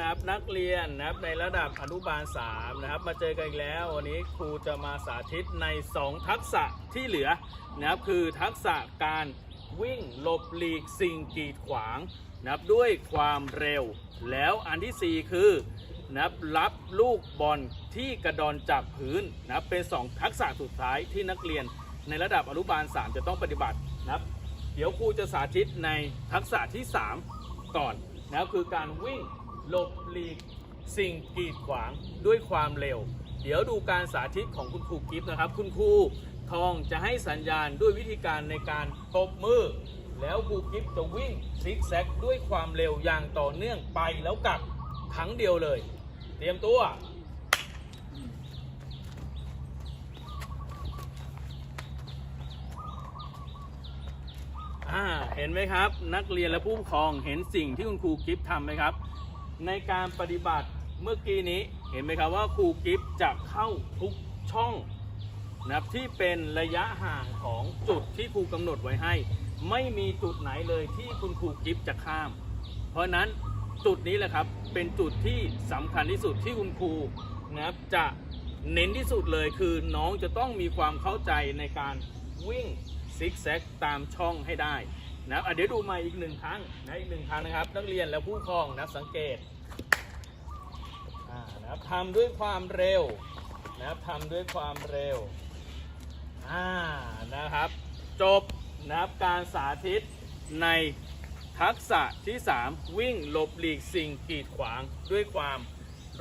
นะครับนักเรียนนะครับในระดับอนุบาล3นะครับมาเจอกันอีกแล้ว วันนี้ครูจะมาสาธิตใน 2 ทักษะที่เหลือนะครับคือทักษะการวิ่งหลบหลีกสิ่งกีดขวางนะครับด้วยความเร็ว แล้วอันทีสี่4 คือนะครับรับลูกบอลที่กระดอนจากพื้นนะครับเป็น 2 ทักษะสุดท้ายที่นักเรียนในระดับอนุบาล 3 จะต้องปฏิบัตินะครับเดี๋ยวครูจะสาธิตในทักษะที่ 3 ก่อนนะครับคือการวิ่ง หลบหลีกสิ่งกีดขวางด้วยความเร็ว เดี๋ยวดูการสาธิตของคุณครูกิฟต์นะครับ คุณครูทองจะให้สัญญาณด้วยวิธีการในการตบมือ แล้วครูกิฟต์จะวิ่งซิกแซกด้วยความเร็วอย่างต่อเนื่องไปแล้วกลับครั้งเดียวเลย เตรียมตัวเห็นไหมครับ นักเรียนและผู้ปกครองเห็นสิ่งที่คุณครูกิฟต์ทำไหมครับ ในการปฏิบัติเมื่อกี้นี้เห็นไหมครับว่าครูกิฟต์จะเข้าทุกช่องนะครับที่เป็นระยะห่างของจุดที่ครูกำหนดไว้ให้ ไม่มีจุดไหนเลยที่คุณครูกิฟต์จะข้าม เพราะฉะนั้นจุดนี้แหละครับเป็นจุดที่สำคัญที่สุดที่คุณครูนะครับจะเน้นที่สุดเลยคือน้องจะต้องมีความเข้าใจในการวิ่งซิกแซกตามช่องให้ได้ นะครับอะเดี๋ยวดูใหมาอีกหนึ่งครั้งนะอีกหนึ่งครั้งนะครับ นักเรียนและผู้ปกครองนะสังเกตอ่านะครับทำด้วยความเร็วนะครับทำด้วยความเร็วอ่านะครับ จบนะครับการสาธิตในทักษะที่ 3 วิ่งหลบหลีกสิ่งกีดขวางด้วยความ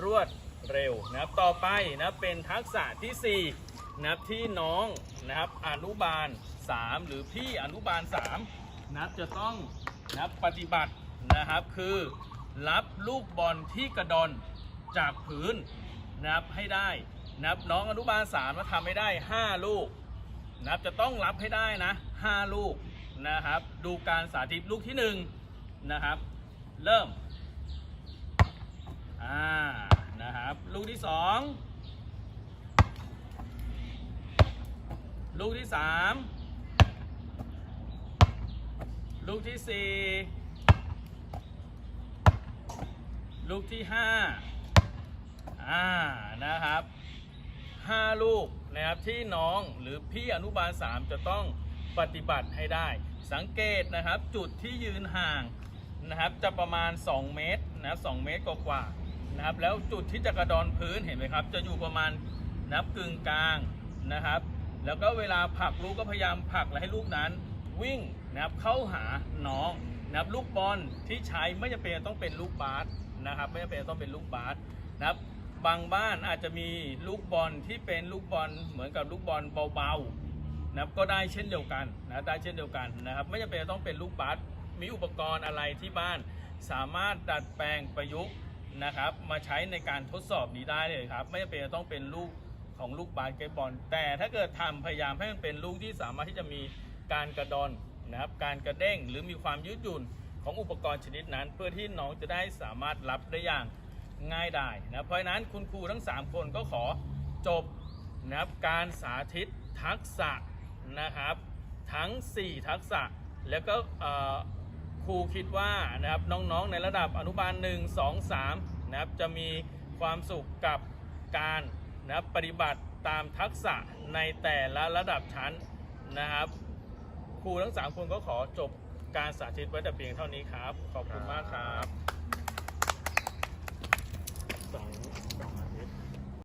รวดเร็วนะครับต่อไปนะเป็นทักษะทีสี่4นะครับที่น้องนะครับอนุบาล 3 หรือพี่อนุบาล 3 นับจะต้องนับปฏิบัตินะครับคือรับลูกบอลที่กระดอนจากพื้นนับให้ได้ นับน้องอนุบาล3มาทำให้ได้ 5 ลูก นับจะต้องรับให้ได้นะ 5 ลูกนะครับ ดูการสาธิตลูกที่1นะครับ เริ่มอ่านะครับ ลูกที่ 2 ลูกที่ 3 ลูกที่4ลูกที่5อ่านะครับ5ลูกนะครับที่น้องหรือพี่อนุบาล3จะต้องปฏิบัติให้ได้ สังเกตนะครับจุดที่ยืนห่างนะครับจะประมาณ 2 เมตรนะครับ2เมตรกว่าๆนะครับแล้วจุดที่จะกระดอนพื้นเห็นไหมครับ จะอยู่ประมาณนับกึ่งกลางนะครับ แล้วก็เวลาผลักลูกก็พยายามผลักและให้ลูกนั้นวิ่ง นะครับเข้าหาน้องนะครับลูกบอลที่ใช้ไม่จำเป็นต้องเป็นลูกบาสนะครับไม่จำเป็นต้องเป็นลูกบาสนะครับบางบ้านอาจจะมีลูกบอลที่เป็นลูกบอลเหมือนกับลูกบอลเบาๆนะครับก็ได้เช่นเดียวกันนะได้เช่นเดียวกันนะครับไม่จำเป็นต้องเป็นลูกบาสมีอุปกรณ์อะไรที่บ้าน สามารถดัดแปลงประยุกต์นะครับมาใช้ในการทดสอบนี้ได้เลยครับไม่จำเป็นต้องเป็นลูกของลูกบาสเกตบอล แต่ถ้าเกิดทำพยายามให้มันเป็นลูกที่สามารถที่จะมีการกระดอน นะครับการกระเด้งหรือมีความยืดหยุ่นของอุปกรณ์ชนิดนั้น เพื่อที่น้องจะได้สามารถรับได้อย่างง่ายได้นะเพราะนั้นคุณครูทั้ง 3 คนก็ขอจบนะครับการสาธิตทักษะนะครับทั้ง 4 ทักษะแล้วก็ครูคิดว่านะครับน้องๆในระดับอนุบาล 1 2 3นะครับจะมีความสุขกับการนะครับปฏิบัติตามทักษะในแต่ละระดับชั้นนะครับ ครูทั้งสามคนก็ขอจบการสาธิตไว้แต่เพียงเท่านี้ครับ ขอบคุณมากครับสอง